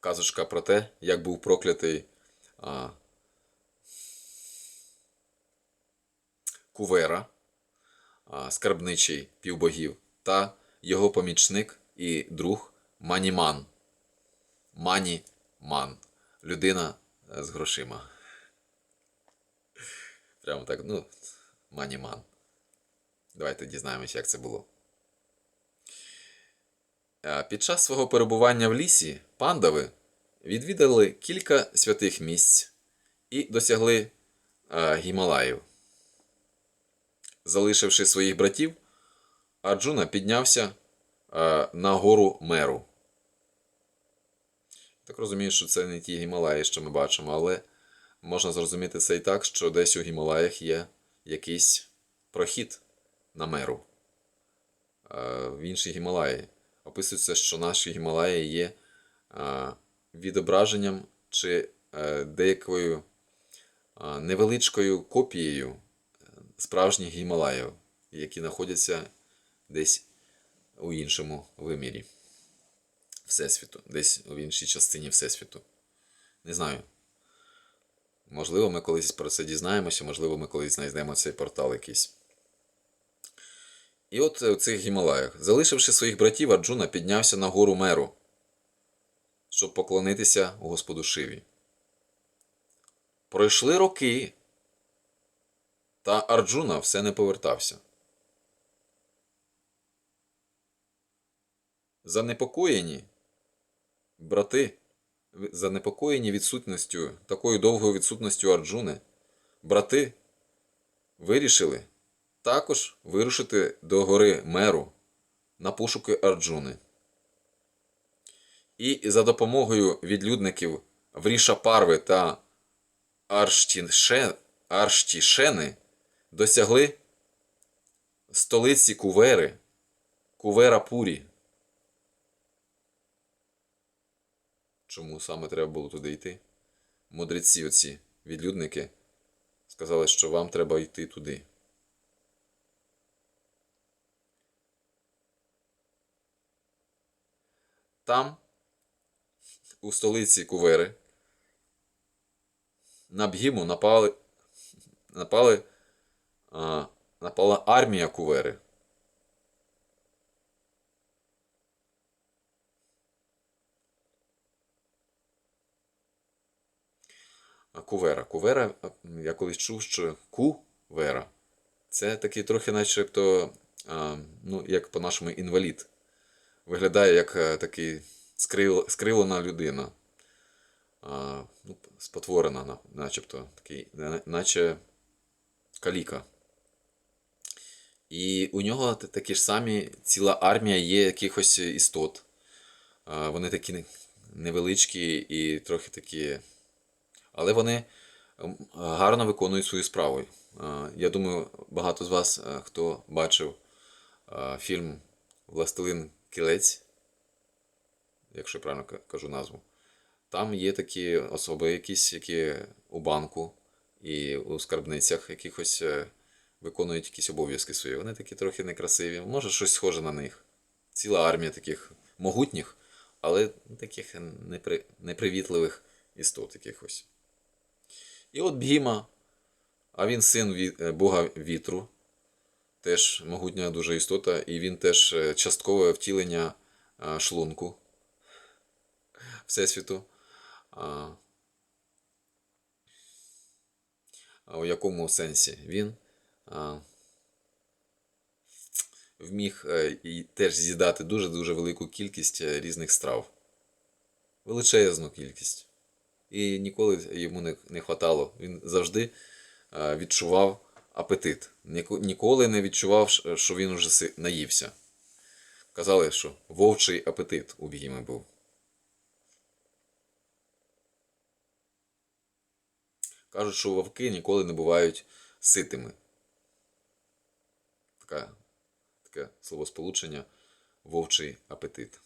казочка про те, як був проклятий а, Кувера, а, скарбничий півбогів, та його помічник і друг Маніман. Мані-ман. Людина е, з грошима. Прямо так, ну, Маніман. Давайте дізнаємося, як це було. Під час свого перебування в лісі пандави відвідали кілька святих місць і досягли Гімалаїв. Залишивши своїх братів, Арджуна піднявся на гору Меру. Так розумію, що це не ті Гімалаї, що ми бачимо, але можна зрозуміти це і так, що десь у Гімалаях є якийсь прохід на меру. В інші Гімалаї. Описується, що наші Гімалаї є відображенням чи е, деякою невеличкою копією е, справжніх Гімалаїв, які знаходяться десь у іншому вимірі Всесвіту, десь в іншій частині Всесвіту. Не знаю. Можливо, ми колись про це дізнаємося, можливо, ми колись знайдемо цей портал якийсь. І от у цих Гімалаях, залишивши своїх братів, Арджуна піднявся на гору Меру, щоб поклонитися Господу Шиві. Пройшли роки, та Арджуна все не повертався. Занепокоєні брати, занепокоєні відсутністю, такою довгою відсутністю Арджуни, брати вирішили також вирушити до гори Меру на пошуки Арджуни. І за допомогою відлюдників Вріша Парви та Арштішени досягли столиці Кувери, Кувера Пурі. Чому саме треба було туди йти? Мудреці оці відлюдники сказали, що вам треба йти туди. Там, у столиці Кувери, на Бгіму напали, напали, а, напала армія Кувери. Кувера. Кувера, я колись чув, що Кувера це такий трохи начебто, ну, як по-нашому інвалід. Виглядає як е, такий скривлена людина. А, ну, спотворена, начебто, такий, наче каліка. І у нього такі ж самі ціла армія є якихось істот. А, Вони такі невеличкі і трохи такі. Але вони гарно виконують свою справу. А, Я думаю, багато з вас, е, хто бачив а, фільм Властелин Кілець, якщо правильно кажу назву, там є такі особи, якісь, які у банку і у скарбницях якихось е, виконують якісь обов'язки свої. Вони такі трохи некрасиві. Може, щось схоже на них. Ціла армія таких могутніх, але таких непри... непривітливих істот якихось. І от Бгіма, а він син е, Бога вітру, теж могутня дуже істота, і він теж е, часткове втілення е, шлунку Всесвіту. У якому сенсі? Він вміг е, теж з'їдати дуже-дуже велику кількість різних страв. Величезну кількість. І ніколи йому не, хватало. Він завжди відчував апетит. Ніколи не відчував, що він уже наївся. Казали, що вовчий апетит у Бігіми був. Кажуть, що вовки ніколи не бувають ситими. Така, таке словосполучення вовчий апетит.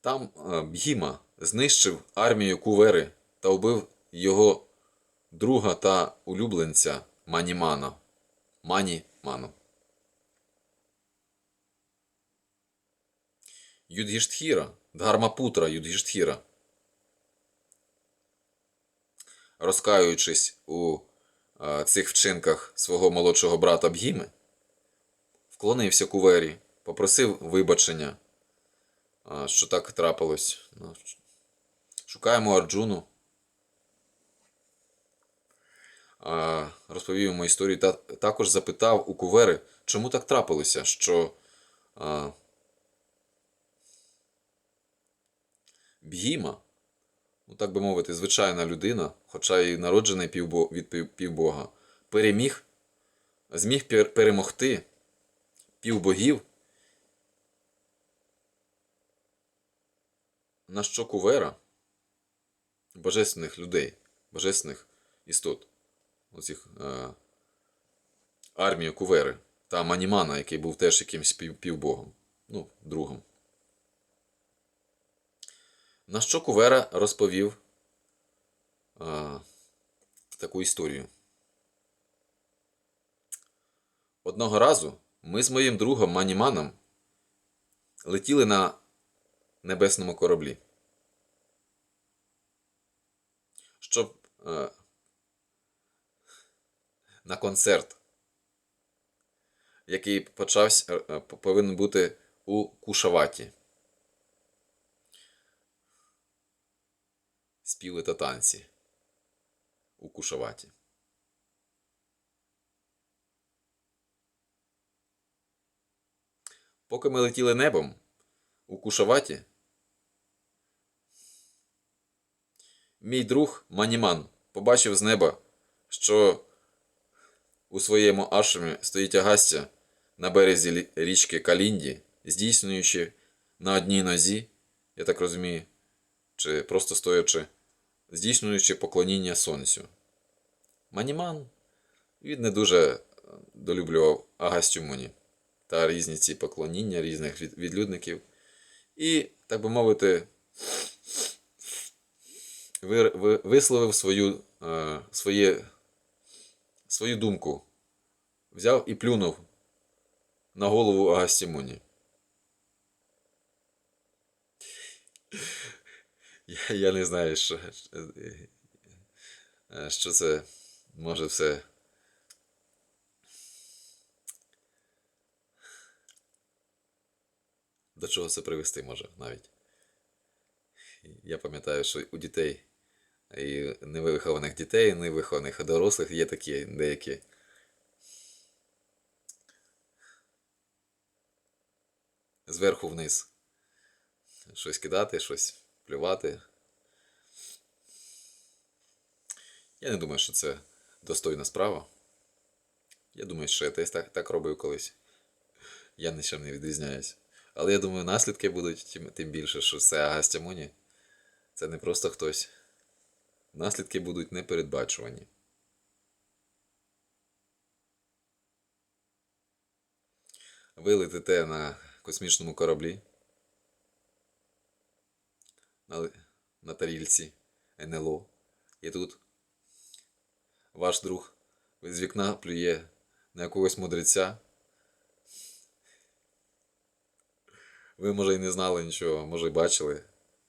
Там е, Бгіма знищив армію Кувери та вбив його друга та улюбленця Манімана. Мані Ману. Юдгіштхіра, Дгармапутра Юдгіштхіра. Розкаюючись у е, цих вчинках свого молодшого брата Бгіми, вклонився кувері, попросив вибачення, а, що так трапилось. Ну, Шукаємо Арджуну. А, Розповів йому історію та також запитав у кувери, чому так трапилося, що а, Бгіма, ну так би мовити, звичайна людина, хоча й народжений півбо, від пів- півбога, переміг, зміг перемогти півбогів, на що кувера божественних людей, божественних істот, оцих е, армію кувери та Манімана, який був теж якимсь пів, півбогом, ну, другом. На що Кувера розповів а, таку історію. Одного разу ми з моїм другом Маніманом летіли на небесному кораблі. Щоб е, на концерт, який почався, е, е, повинен бути у Кушаваті. співи та танці у Кушаваті. Поки ми летіли небом у Кушаваті, мій друг Маніман побачив з неба, що у своєму ашрамі стоїть Агастя на березі річки Калінді, здійснюючи на одній нозі, я так розумію, чи просто стоячи, здійснюючи поклоніння сонцю. Маніман він не дуже е, долюблював Агастю Муні та різні ці поклоніння різних відлюдників. І, так би мовити, ви- ви- висловив свою, е, своє, свою думку. Взяв і плюнув на голову Агасті Муні. Я, я не знаю, що, що це може все. До чого це привести може навіть. Я пам'ятаю, що у дітей і невихованих дітей, невихованих дорослих є такі деякі. Зверху вниз. Щось кидати, щось плювати. Я не думаю, що це достойна справа. Я думаю, що я теж так, так робив колись. Я нічим не відрізняюсь. Але я думаю, наслідки будуть тим, більше, що це Агастя Муні. Це не просто хтось. Наслідки будуть непередбачувані. Ви летите на космічному кораблі. На, на тарільці НЛО. І тут ваш друг з вікна плює на якогось мудреця. Ви, може, і не знали нічого, може, і бачили,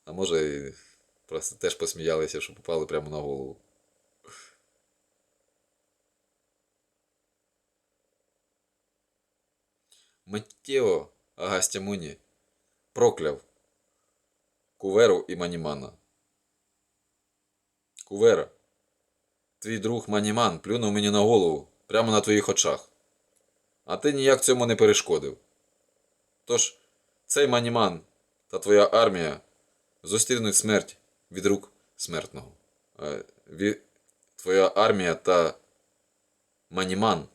а може, і просто теж посміялися, що попали прямо на голову. Миттєво Агастя Муні прокляв Куверу і Манімана. Кувера, твій друг Маніман плюнув мені на голову прямо на твоїх очах. А ти ніяк цьому не перешкодив. Тож, цей Маніман та твоя армія зустрінуть смерть від рук смертного. Е, Твоя армія та Маніман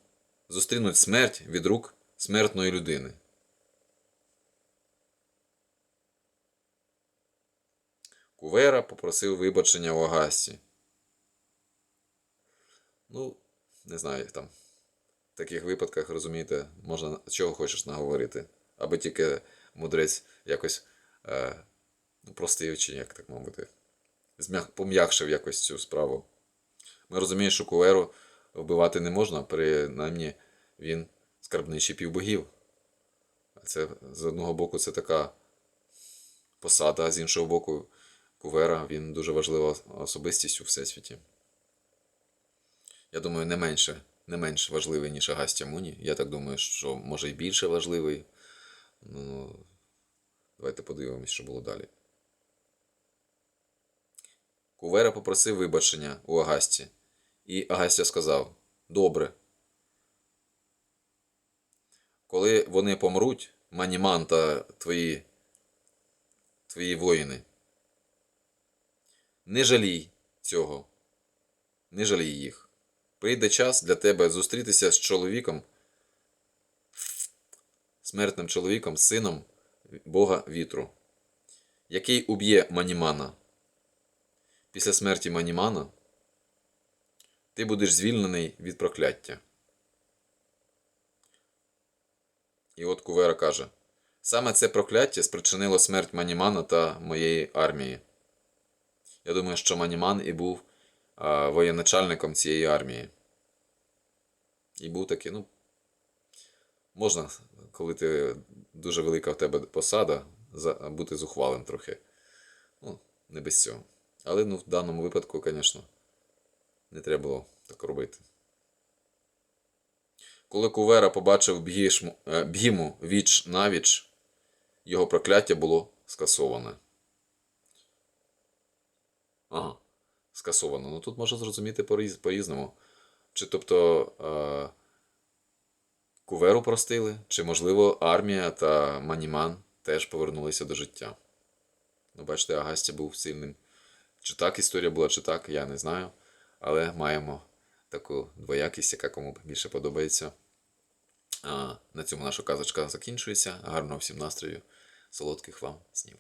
зустрінуть смерть від рук смертної людини. Кувера попросив вибачення у Агасті. Ну, не знаю, там. В таких випадках, розумієте, можна чого хочеш наговорити. Аби тільки мудрець якось е, ну, простив, чи як так мовити, пом'якшив якось цю справу. Ми розуміємо, що Куверу вбивати не можна, принаймні він скарбничий півбогів. Це з одного боку це така посада, а з іншого боку, Кувера, він дуже важлива особистість у всесвіті. Я думаю, не менше, не менш важливий, ніж Агастя Муні. Я так думаю, що може і більше важливий. Ну, давайте подивимось, що було далі. Кувера попросив вибачення у Агасті. І Агастя сказав: Добре. Коли вони помруть, Маніман та твої, твої воїни, не жалій цього, не жалій їх. Прийде час для тебе зустрітися з чоловіком, смертним чоловіком, сином Бога вітру, який уб'є Манімана. Після смерті Манімана ти будеш звільнений від прокляття. І от Кувера каже: саме це прокляття спричинило смерть Манімана та моєї армії. Я думаю, що Маніман і був а, воєначальником цієї армії. І був такий, ну, можна, коли ти дуже велика в тебе посада, бути зухвалим трохи. Ну, не без цього. Але ну, в даному випадку, звісно, не треба було так робити. Коли Кувера побачив е, Бгіму віч навіч, його прокляття було скасоване. Ага, скасовано. Ну тут можна зрозуміти по-різному. Чи тобто е, Куверу простили, чи, можливо, армія та Маніман теж повернулися до життя. Ну, бачите, Агастя був сильним. Чи так історія була, чи так, я не знаю. Але маємо таку двоякість, яка кому більше подобається. А, на цьому наша казочка закінчується. Гарного всім настрою, солодких вам снів.